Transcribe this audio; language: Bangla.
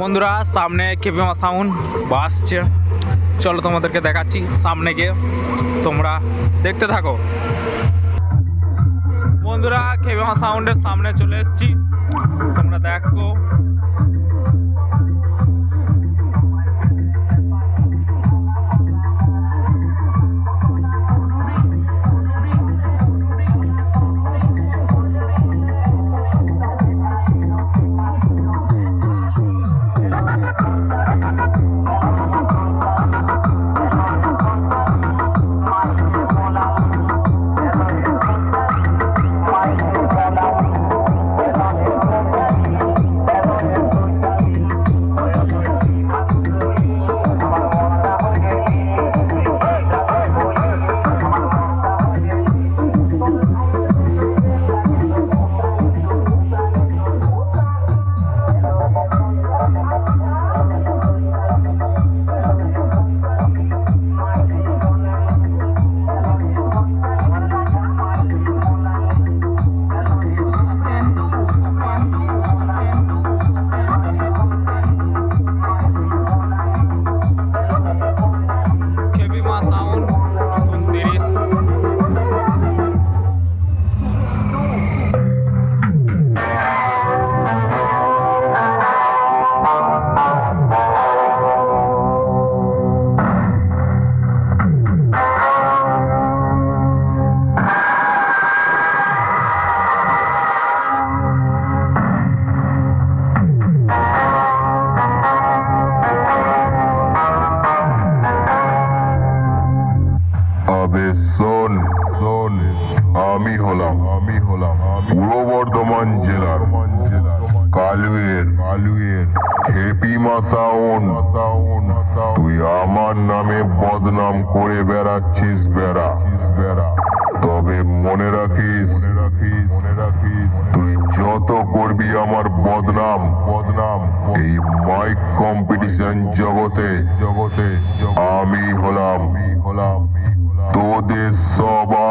বন্ধুরা, সামনে কেপিমা সাউন্ড বাসছে চলো তোমাদেরকে দেখাচ্ছি সামনে গিয়ে। তোমরা দেখতে থাকো। বন্ধুরা কেপিমা সাউন্ডের সামনে চলে এসছি। তোমরা দেখো। আমি হলাম আমি হলাম পূর্ব বর্ধমান জেলার কালুয়ের কালুয়ের হেপিমা সাউন্ড তুই আমার নামে বদনাম করে বেড়াচ্ছিস বেড়া বেড়া। তবে মনে রাখিস মনে রাখিস, তুই যত করবি আমার বদনাম বদনাম। এই মাইক কম্পিটিশন জগতে জগতে, আমি হলাম হলাম তোদের সবার